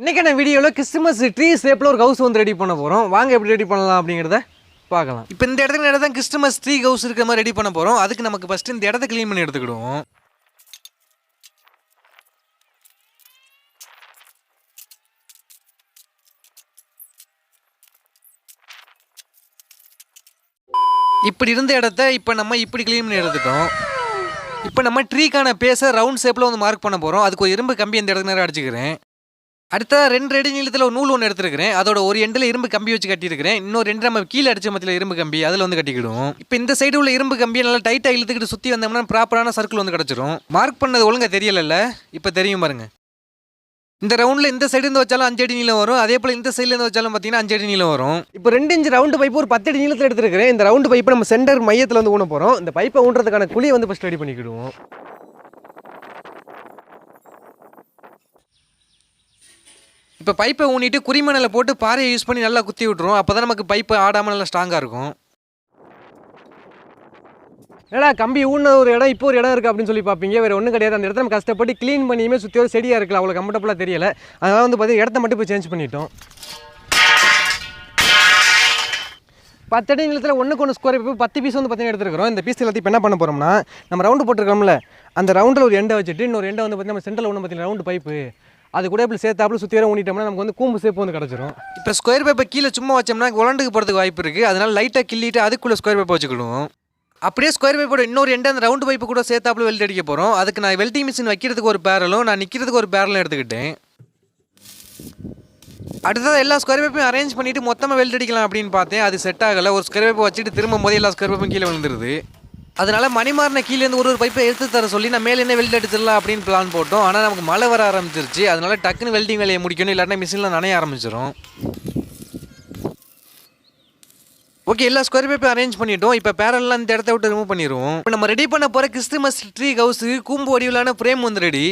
இன்னைக்கான வீடியோவில் Christmas tree ஷேப்பில் ஒரு ஹவுஸ் வந்து ரெடி பண்ண போகிறோம் வாங்க எப்படி ரெடி பண்ணலாம் அப்படிங்கிறத பார்க்கலாம். இப்போ இந்த இடத்துக்கு நேரம் தான் கிறிஸ்மஸ் ட்ரீ ஹவுஸ் இருக்கிற மாதிரி ரெடி பண்ண போகிறோம் அதுக்கு நமக்கு ஃபஸ்ட்டு இந்த இடத்த க்ளீன் பண்ணி எடுத்துக்கிடுவோம். இப்படி இருந்த இடத்த இப்போ நம்ம இப்படி க்ளீன் பண்ணி எடுத்துட்டோம். இப்போ நம்ம ட்ரீக்கான பேஸை ரவுண்ட் ஷேப்பில் வந்து மார்க் பண்ண போகிறோம் அதுக்கு ஒரு இரும்பு கம்பி இந்த இடத்துக்கு நேரம் அடிச்சுக்கிறேன். அடுத்ததாக ரெண்டு அடி நீளத்தில் ஒரு நூல் ஒன்று எடுத்துருக்கிறேன். அதோட ஒரு எண்டில் இரும்பு கம்பி வச்சு கட்டியிருக்கிறேன். இன்னொரு ரெண்டு நம்ம கீழே அடிச்ச மத்தியில் இரும்பு கம்பி அதில் வந்து கட்டிக்கிடுவோம். இப்போ இந்த சைடு உள்ள இரும்பு கம்பியை நல்லா டைட்டாக இழுத்துக்கிட்டு சுற்றி வந்தோம்னா ப்ராப்பரான சர்க்கிள் வந்து கிடச்சிரும். மார்க் பண்ணது ஒழுங்காக தெரியலல்ல? இப்போ தெரியும் பாருங்க. இந்த ரவுண்டில் இந்த சைடு இருந்து வச்சாலும் அஞ்சு அடி நீளம் வரும். அதே போல் இந்த சைடுல இருந்து வச்சாலும் பார்த்தீங்கன்னா அஞ்சு அடி நீளம் வரும். இப்போ ரெண்டு இன்ச்சு ரவுண்டு பைப்பு ஒரு பத்து அடி நீளத்தில் எடுத்துருக்கிறேன். இந்த ரவுண்டு பைப்பை நம்ம சென்டர் மையத்தில் வந்து ஊன போகிறோம் இந்த பைப்பை ஊன்றதுக்கான குழியை வந்து ஃபஸ்ட் ரெடி பண்ணிக்கிடுவோம். இப்போ பைப்பை ஊனிட்டு குறிமணலை போட்டு பாறையை யூஸ் பண்ணி நல்லா குத்தி விட்ருவோம் அப்போ தான் நமக்கு பைப்பு ஆடாமல் நல்லா ஸ்ட்ராங்காக இருக்கும். ஏடா கம்பி ஊன ஒரு இடம் இப்போ ஒரு இடம் இருக்குது அப்படின்னு சொல்லி பார்ப்பீங்க. வேறு ஒன்றும் கிடையாது. அந்த இடத்த நம்ம கஷ்டப்பட்டு க்ளீன் பண்ணியுமே சுற்றி ஒரு செடியாக இருக்கல அவ்வளோ கம்ஃபர்டபுளாக தெரியல. அதனால் வந்து பார்த்தீங்கன்னா இடத்த மட்டும் போய் சேஞ்ச் பண்ணிட்டோம். பத்து அடி நிலத்தில் ஒன்றுக்கு ஒன்று ஸ்கொயர் இப்போ பத்து பீஸ் வந்து பார்த்தீங்கன்னா எடுத்துருக்கிறோம். இந்த பீஸ் எல்லாத்தையும் இப்போ என்ன பண்ண போகிறோம்னா நம்ம ரவுண்டு போட்டிருக்கோம்ல அந்த ரவுண்டில் ஒரு எண்டை வச்சுட்டு இன்னொரு எண்டை வந்து பார்த்தீங்கன்னா நம்ம சென்டரில் ஒன்று பார்த்தீங்கன்னா ரவுண்டு பைப்பு அது கூட இப்படி சேர்த்தாப்புல சுற்றி வர ஊனிட்டோம்னா நமக்கு வந்து கூம்பு சேப்பு வந்து கிடச்சிரும். இப்போ ஸ்கொயர் பேப்பர் கீழே சும்மா வச்சோம்னா உலண்டுக்கு போகிறதுக்கு வாய்ப்பு இருக்குது அதனால் லைட்டாக கிள்ளிட்டு அதுக்குள்ளே ஸ்கொயர் பேப்பர் வச்சுக்கிடுவோம். அப்படியே ஸ்கொயர் பைப்போட இன்னொரு எண்டு அந்த ரவுண்டு பைப்பு கூட சேர்த்தாப்புல வெல்ட் அடிக்க போகிறோம் அதுக்கு நான் வெல்டிங் மிஷின் வைக்கிறதுக்கு ஒரு பேரலும் நான் நிற்கிறதுக்கு ஒரு பேரலும் எடுத்துக்கிட்டேன். அடுத்தது எல்லா ஸ்கொயர் பைப்பையும் அரேஞ்ச் பண்ணிவிட்டு மொத்தமாக வெல்ட் அடிக்கலாம் அப்படின்னு பார்த்தேன். அது செட் ஆகலை. ஒரு ஸ்கொயர் பைப்பை வச்சுட்டு திரும்ப போது எல்லா ஸ்கொயர் பைப்பும் கீழே விழுந்துருது. அதனால மணிமாறின கீழேருந்து ஒரு ஒரு பைப்பை எடுத்து தர சொல்லி நான் மேலே என்ன வெல்ட் அடிச்சிடலாம் அப்படின்னு பிளான் போட்டோம். ஆனால் நமக்கு மழை வர ஆரம்பிச்சிருச்சு. அதனால டக்குன்னு வெல்டிங் வேலையை முடிக்கணும். இல்லாட்டினா மிஷினில் நனைய ஆரம்பிச்சிடும் ஓகே எல்லா ஸ்கொயர் பைப்பையும் அரேஞ்ச் பண்ணிட்டோம். இப்போ பேரல்லாம் இந்த இடத்த விட்டு ரிமூவ் பண்ணிடுவோம் இப்போ நம்ம ரெடி பண்ண போகிற கிறிஸ்துமஸ் ட்ரீ ஹவுஸுக்கு கூம்பு வடிவிலான ஃப்ரேம் வந்து ரெடி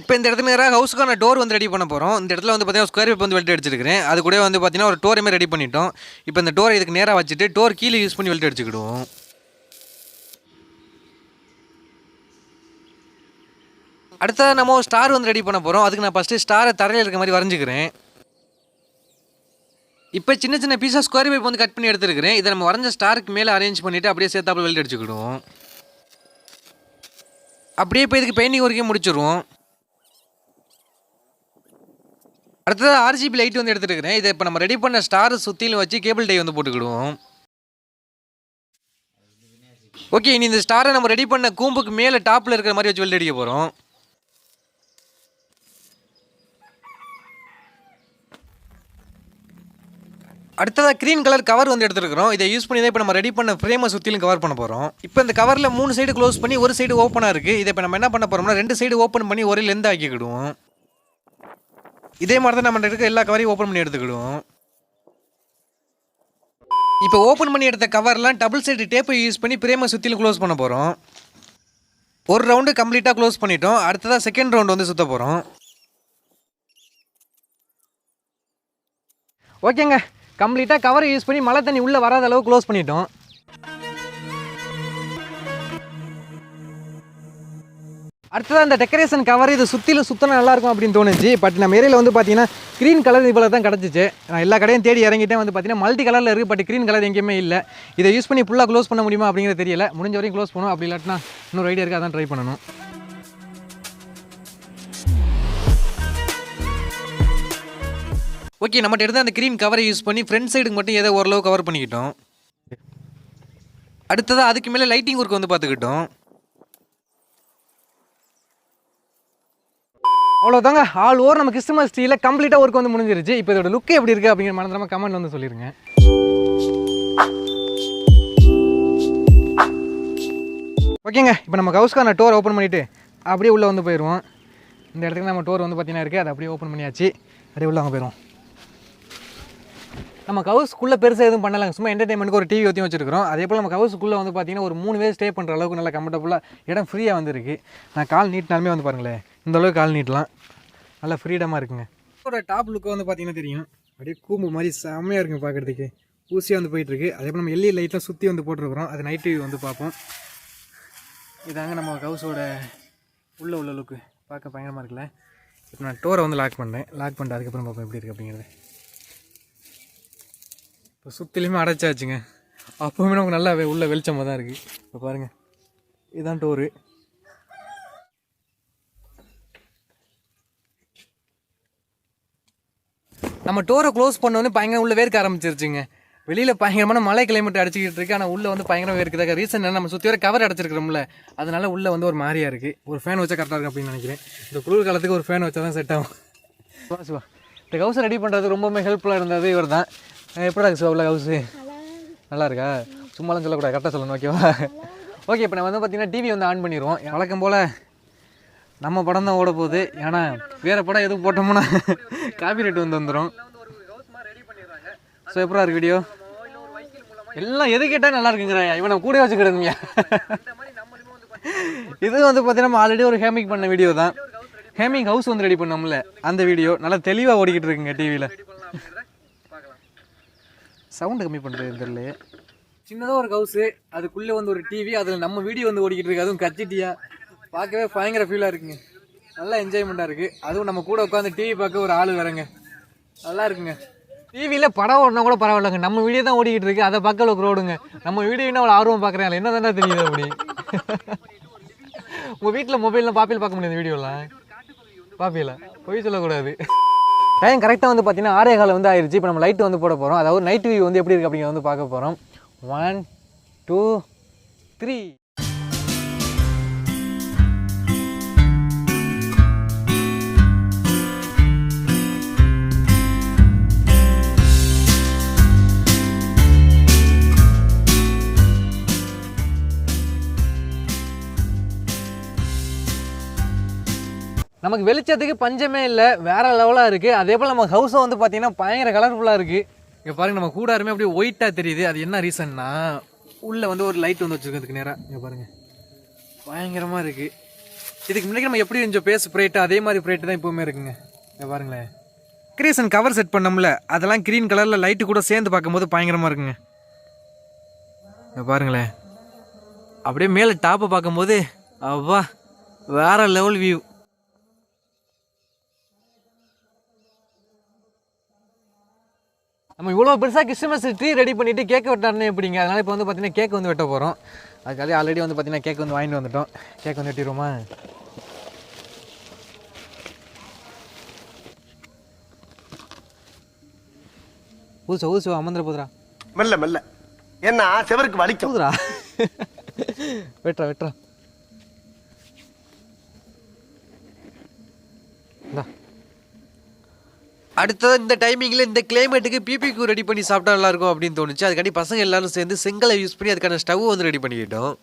இப்போ இந்த இடத்துல நேராக ஹவுஸுக்கான டோர் வந்து ரெடி பண்ண போகிறோம் இந்த இடத்துல வந்து பார்த்தீங்கன்னா ஸ்கொயர் ஃபீட் வந்து வெல்ட் அடிச்சிருக்கிறேன். அது கூட வந்து பார்த்தீங்கன்னா ஒரு டோரையுமே ரெடி பண்ணிட்டோம். இப்போ இந்த டோரை இதுக்கு நேராக வச்சுட்டு டோர் கீழே யூஸ் பண்ணி வெல்ட் அடிச்சுக்கிடுவோம். அடுத்தது நம்ம ஸ்டார் வந்து ரெடி பண்ண போகிறோம் அதுக்கு நான் ஃபஸ்ட்டு ஸ்டாரை தரையில் இருக்க மாதிரி வரைஞ்சிக்கிறேன். இப்போ சின்ன சின்ன பீஸாக ஸ்கொயர் பைப் வந்து கட் பண்ணி எடுத்துருக்கிறேன். இதை நம்ம வரைஞ்ச ஸ்டாருக்கு மேலே அரேஞ்ச் பண்ணிவிட்டு அப்படியே சேர்த்தாப்பில் வெல்ட் அடிச்சுக்கிடுவோம். அப்படியே இப்போ இதுக்கு பெயிண்டிங் ஒர்க்கையும் முடிச்சிடுவோம் அடுத்தது ஆர்ஜிபி லைட் வந்து எடுத்துருக்கிறேன் இதை இப்போ நம்ம ரெடி பண்ண ஸ்டார் சுற்றிலும் வச்சு கேபிள் டை வந்து போட்டுக்கிடுவோம். ஓகே இனி இந்த ஸ்டாரை நம்ம ரெடி பண்ண கூம்புக்கு மேலே டாப்பில் இருக்கிற மாதிரி வச்சு வெல்ட் அடிக்க போகிறோம் அடுத்ததாக க்ரீன் கலர் கவர் வந்து எடுத்துருக்கிறோம். இதை யூஸ் பண்ணி தான் இப்போ நம்ம ரெடி பண்ண ஃப்ரேமை சுற்றிலும் கவர் பண்ண போகிறோம் இப்போ இந்த கவரில் மூணு சைடு க்ளோஸ் பண்ணி ஒரு சைடு ஓப்பனாக இருக்குது இதை இப்போ நம்ம என்ன பண்ண போகிறோம்னா ரெண்டு சைடு ஓப்பன் பண்ணி ஒரே லெந்த் ஆக்கிக்கிடுவோம். இதே மாதிரி தான் நம்ம இருக்க எல்லா கவரையும் ஓப்பன் பண்ணி எடுத்துக்கிடுவோம். இப்போ ஓப்பன் பண்ணி எடுத்த கவர்லாம் டபுள் சைடு டேப்பை யூஸ் பண்ணி பிரேமை சுற்றிலும் க்ளோஸ் பண்ண போகிறோம் ஒரு ரவுண்டு கம்ப்ளீட்டாக க்ளோஸ் பண்ணிட்டோம். அடுத்ததாக செகண்ட் ரவுண்டு வந்து சுற்ற போகிறோம் ஓகேங்க கம்ப்ளீட்டாக கவரை யூஸ் பண்ணி மழை தண்ணி உள்ளே வராத அளவு க்ளோஸ் பண்ணிட்டோம். அடுத்ததாக இந்த டெக்கரேஷன் கவர் இது சுற்றிலும் சுத்தம் நல்லாயிருக்கும் அப்படின்னு தோணுச்சு. பட் நம்ம ஏரியாவில் வந்து பார்த்தீங்கன்னா க்ரீன் கலர் இவ்வளோ தான் கிடச்சிச்சு. நான் எல்லா கடையும் தேடி இறங்கிட்டேன். வந்து பார்த்தீங்கன்னா மல்டி கலரில் இருக்குது பட் க்ரீன் கலர் எங்கேயுமே இல்லை. இதை யூஸ் பண்ணி ஃபுல்லாக க்ளோஸ் பண்ண முடியுமா அப்படிங்கிறது தெரியல. முடிஞ்ச வரையும் க்ளோஸ் பண்ணுவோம். அப்படி இல்லாட்டினா இன்னொரு ஐடியா இருக்குது அதான் ட்ரை பண்ணணும். ஓகே நம்மகிட்ட இருந்த அந்த க்ரீன் கவரை யூஸ் பண்ணி ஃப்ரண்ட் சைடுக்கு மட்டும் ஏதோ ஓரளவு கவர் பண்ணிக்கிட்டோம். அடுத்ததாக அதுக்கு மேலே லைட்டிங் ஒர்க் வந்து பார்த்துக்கிட்டோம். அவ்வளோதாங்க ஆல் ஓவர் நம்ம கிறிஸ்துமஸ் ட்ரீல கம்ப்ளீட்டாக ஒர்க் வந்து முடிஞ்சிருச்சு. இப்போ இதோட லுக் எப்படி இருக்குது அப்படிங்கிற மறந்துடாம கமெண்ட் வந்து சொல்லிடுங்க ஓகேங்க. இப்போ நம்ம ஹவுஸ்க்கான டோர் ஓப்பன் பண்ணிவிட்டு அப்படியே உள்ளே வந்து போயிடுவோம் இந்த இடத்துக்கு நம்ம டோர் வந்து பார்த்தீங்கன்னா இருக்குது அதை அப்படியே ஓப்பன் பண்ணியாச்சு. அப்படியே உள்ளே அங்கே போயிடுவோம் நம்ம ஹவுஸ்க்குள்ளே பெருசாக எதுவும் பண்ணலாங்க. சும்மா என்டர்டைன்மெண்ட்டுக்கு ஒரு டிவி ஊற்றி வச்சிருக்கிறோம். அதே போல் நம்ம ஹவுஸ்க்குள்ளே வந்து பார்த்தீங்கன்னா ஒரு மூணு பேர் ஸ்டே பண்ணுற அளவுக்கு நல்லா கம்ஃபர்டபுளாக இடம் ஃப்ரீயாக வந்துருக்கு. நான் கால் நீட்டினாலுமே வந்து பாருங்களேன். இந்த அளவுக்கு கால் நீட்டலாம். நல்லா ஃப்ரீடமாக இருக்குங்க. இதோட டாப் லுக்கு வந்து பார்த்தீங்கன்னா தெரியும். அப்படியே கூம்பு மாதிரி செம்மையாக இருக்குங்க பார்க்குறதுக்கு ஊசியாக வந்து போயிட்டுருக்கு. அதே போல் நம்ம எல்இ லைட்லாம் சுற்றி வந்து போட்டிருக்கிறோம். அது நைட்டு வந்து பார்ப்போம். இதாங்க நம்ம ஹவுஸோட உள்ள உள்ள லுக்கு பார்க்க பயங்கரமாக இருக்குல்ல. இப்போ நான் டோரை வந்து லாக் பண்ணேன் லாக் பண்ணிட்டு அதுக்கப்புறம் பார்ப்போம் எப்படி இருக்குது அப்படிங்கிறது. இப்போ சுற்றிலையுமே அடைச்சாச்சுங்க. அப்போவுமே நமக்கு நல்லா உள்ள வெளிச்சமாக தான் இருக்குது இப்போ பாருங்கள் இதுதான் டோரு நம்ம டோரை க்ளோஸ் பண்ணோன்னே பயங்கரம் உள்ள வேர்க்க ஆரம்பிச்சிருச்சுங்க. வெளியில் பயங்கரமான மழை கிளைமேட் அடிச்சுக்கிட்டு இருக்கு. ஆனால் உள்ள வந்து பயங்கரம் வேர்க்குதாக ரீசன் என்ன நம்ம சுற்றி வர கவர் அடைச்சிருக்கிறோம்ல. அதனால உள்ள வந்து ஒரு மாதிரியா இருக்கு. ஒரு ஃபேன் வச்சா கரெக்டாக இருக்கும் அப்படின்னு நினைக்கிறேன். இந்த குளிர் காலத்துக்கு ஒரு ஃபேன் வச்சா தான் செட் ஆகும். வா சிவா இந்த ஹவுஸ் ரெடி பண்ணுறது ரொம்பவுமே ஹெல்ப்ஃபுல்லாக இருந்தது இவர் தான் எப்படா சிவா உள்ள ஹவுஸு நல்லா இருக்கா? சும்மாலாம் சொல்லக்கூடாது. கரெக்டாக சொல்லணும் ஓகேவா ஓகே இப்போ நான் வந்து பார்த்தீங்கன்னா டிவி வந்து ஆன் பண்ணிடுவோம் வழக்கம் போல் நம்ம படம் தான் ஓட போகுது. ஏன்னா வேறு படம் எதுவும் போட்டோம்னா காப்பி ரேட் வந்து வந்துடும் ஸோ எப்படா இருக்கு வீடியோ எல்லாம் எது கேட்டால் நல்லா இருக்குங்கிறாயா இவனை கூட வச்சுக்கிடுங்க இது வந்து பார்த்தீங்கன்னா நம்ம ஆல்ரெடி ஒரு ஹேமிங் பண்ண வீடியோ தான். ஹேமிங் ஹவுஸ் வந்து ரெடி பண்ணோம்ல அந்த வீடியோ நல்லா தெளிவாக ஓடிக்கிட்டு இருக்குங்க டிவியில் சவுண்டு கம்மி பண்ணுறது தெரியல சின்னதாக ஒரு ஹவுஸு அதுக்குள்ளே வந்து ஒரு டிவி அதில் நம்ம வீடியோ வந்து ஓடிக்கிட்டு இருக்கு. அதுவும் கச்சிட்டியா பார்க்கவே பயங்கர ஃபீலாக இருக்குங்க. நல்லா என்ஜாய்மெண்ட்டாக இருக்குது அதுவும் நம்ம கூட உட்காந்து டிவி பார்க்க ஒரு ஆள் வரங்க நல்லா இருக்குங்க. டிவியில் படம் ஓடனா கூட பரவாயில்லைங்க. நம்ம வீடியோ தான் ஓடிக்கிட்டு இருக்கு. அதை பக்கம் ஒரு ரோடுங்க நம்ம வீடியோனா அவ்வளோ ஆர்வம் பார்க்குறேன். என்ன தானே தெரியுது அப்படி? உங்கள் வீட்டில் மொபைலில் பாப்பியில் பார்க்க முடியாது வீடியோலாம் பாப்பியில்? பொய் சொல்லக்கூடாது. டைம் கரெக்டாக வந்து பார்த்தீங்கன்னா ஆறே காலம் வந்து ஆயிடுச்சு இப்போ நம்ம லைட் வந்து போட போகிறோம் அதாவது நைட் வியூ வந்து எப்படி இருக்குது அப்படிங்கிறத வந்து பார்க்க போகிறோம் ஒன் டூ த்ரீ நமக்கு வெளிச்சத்துக்கு பஞ்சமே இல்லை வேற லெவலாக இருக்குது அதே போல் நம்ம ஹவுஸும் வந்து பார்த்தீங்கன்னா பயங்கர கலர்ஃபுல்லாக இருக்குது இங்கே பாருங்க நம்ம கூடாருமே அப்படியே ஒயிட்டாக தெரியுது. அது என்ன ரீசன்னா உள்ளே வந்து ஒரு லைட் வந்து வச்சுருக்கிறதுக்கு நேராக இங்கே பாருங்க. பயங்கரமாக இருக்குது இதுக்கு முன்னாடி நம்ம எப்படி கொஞ்சம் பேஸ் ப்ரேட்டு அதே மாதிரி ப்ரேட்டு தான் எப்போவுமே இருக்குங்க. இங்கே பாருங்களேன். கிரீசன் கவர் செட் பண்ணோம்ல அதெல்லாம் க்ரீன் கலரில் லைட்டு கூட சேர்ந்து பார்க்கும்போது பயங்கரமாக இருக்குங்க. இங்கே பாருங்களேன். அப்படியே மேலே டாப்பை பார்க்கும்போது அவ்வா வேறு லெவல் வியூ நம்ம இவ்வளோ பெருசாக கிறிஸ்மஸ் ட்ரீ ரெடி பண்ணிவிட்டு கேக் வெட்டாருன்னு எப்படிங்க? அதனால் இப்போ வந்து பார்த்தீங்கன்னா கேக் வந்து வெட்ட போகிறோம் அதுக்காக ஆல்ரெடி வந்து பார்த்தீங்கன்னா கேக் வந்து வாங்கிட்டு வந்துட்டோம். கேக் வந்து வெட்டிடுவோமா? ஊசு ஊசு அமர்ந்துட போதுரா. மெல்ல மெல்ல. என்ன செவருக்கு வலிக்கும். போதுரா. வெட்டுறா வெட்டுறா. அடுத்தது இந்த டைமிங்கில் இந்த கிளைமேட்டுக்கு பிபிக்கு ரெடி பண்ணி சாப்பிட்டா நல்லா இருக்கும் அப்படின்னு தோணுச்சு. அதுக்காண்டி பசங்க எல்லாரும் சேர்ந்து செங்கலை யூஸ் பண்ணி அதுக்கான ஸ்டவ் வந்து ரெடி பண்ணிக்கிட்டோம்.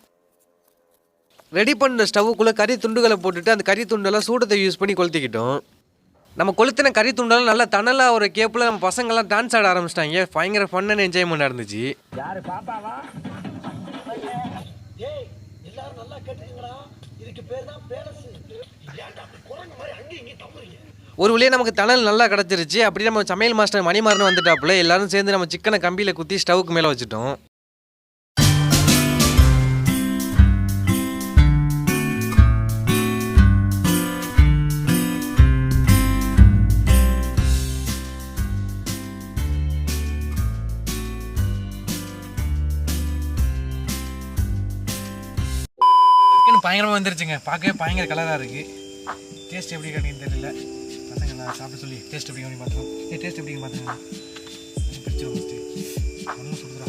ரெடி பண்ண ஸ்டவ்வுக்குள்ளே கறி துண்டுகளை போட்டுட்டு அந்த கறி துண்டெல்லாம் சூடத்தை யூஸ் பண்ணி கொளுத்திக்கிட்டோம். நம்ம கொளுத்தின கறி துண்டெல்லாம் நல்லா தணலாக ஒரு கேப்பில் நம்ம பசங்கள்லாம் டான்ஸ் ஆட ஆரம்பிச்சிட்டாங்க. பயங்கர ஃபன் அண்ட் என்ஜாய்மெண்ட் இருந்துச்சு. ஒரு வழியாக நமக்கு தணல் நல்லா கிடச்சிருச்சு. அப்படி நம்ம சமையல் மாஸ்டர் மணிமாறன் வந்துட்டாப்புல. எல்லாரும் சேர்ந்து நம்ம சிக்கனை கம்பியில் குத்தி ஸ்டவுக்கு மேலே வச்சுட்டோம். சிக்கன் பயங்கரமாக வந்துருச்சுங்க. பார்க்கவே பயங்கர கலராக இருக்குது டேஸ்ட் எப்படி கிடைக்குன்னு தெரியல பசங்களை சாப்பிட சொல்லி டேஸ்ட் எப்படி பண்ணி பார்த்தோம் ஏ டேஸ்ட் எப்படிங்க பார்த்துங்க பிடிச்சி வந்துச்சு ஒன்றும் சொல்லுறா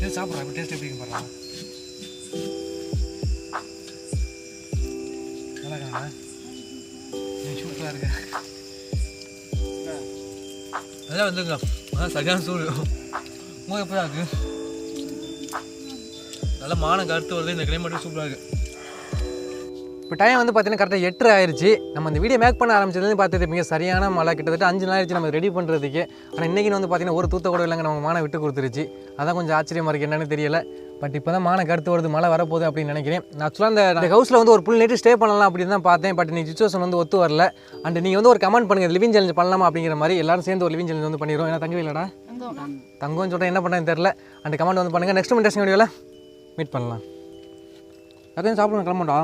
டேஸ்ட் சாப்பிட்றா இப்போ டேஸ்ட் எப்படிங்க பாடுறா? நல்லா இருக்காங்க சூப்பராக இருக்கு? அதான் வந்துங்க அதான் சரியான சூடு. உங்களுக்கு எப்படி இருக்கு? நல்லா மானம் கருத்து வருது இந்த கிளைமேட்டு சூப்பராக இருக்குது இப்போ டைம் வந்து பார்த்தீங்கன்னா கரெக்டாக எட்டு ஆயிருச்சு. நம்ம இந்த வீடியோ மேக் பண்ண ஆரம்பிச்சதுலேருந்து பார்த்துட்டு மிக சரியான மழை. கிட்டத்தட்ட அஞ்சு நாள் ஆயிடுச்சு நம்ம ரெடி பண்ணுறதுக்கு ஆனால் இன்றைக்கி வந்து பார்த்தீங்கன்னா ஒரு தூத்த கூட இல்லைங்க நம்ம மானை விட்டு கொடுத்துருச்சு. அதான் கொஞ்சம் ஆச்சரியமாக இருக்குது என்னன்னு தெரியல. பட் இப்போ தான் மானை கருத்து வருது மழை வரப்போகுது அப்படின்னு நினைக்கிறேன். நான் ஆக்சுவலாக அந்த ஹவுஸில் வந்து ஒரு புல் நைட்டு ஸ்டே பண்ணலாம் அப்படின்னு தான் பார்த்தேன். பட் நீ சுச்சுவேஷன் வந்து ஒத்து வரல. அண்ட் நீங்கள் வந்து ஒரு கமெண்ட் பண்ணுங்கள் லிவிங் சேலஞ்ச் பண்ணலாமா அப்படிங்கிற மாதிரி. எல்லாரும் சேர்ந்து ஒரு லிவிங் சேலஞ்ச் வந்து பண்ணிடுவோம் ஏன்னா தங்கவே இல்லைடா. தங்கம்னு சொல்கிறேன் என்ன பண்ணுறேன்னு தெரில அண்ட் கமெண்ட் வந்து பண்ணுங்கள் நெக்ஸ்ட் இன்ட்ரெஸ்டிங் வீடியோவில் மீட் பண்ணலாம். அதையும் சாப்பிடுங்க கிளம்பண்டா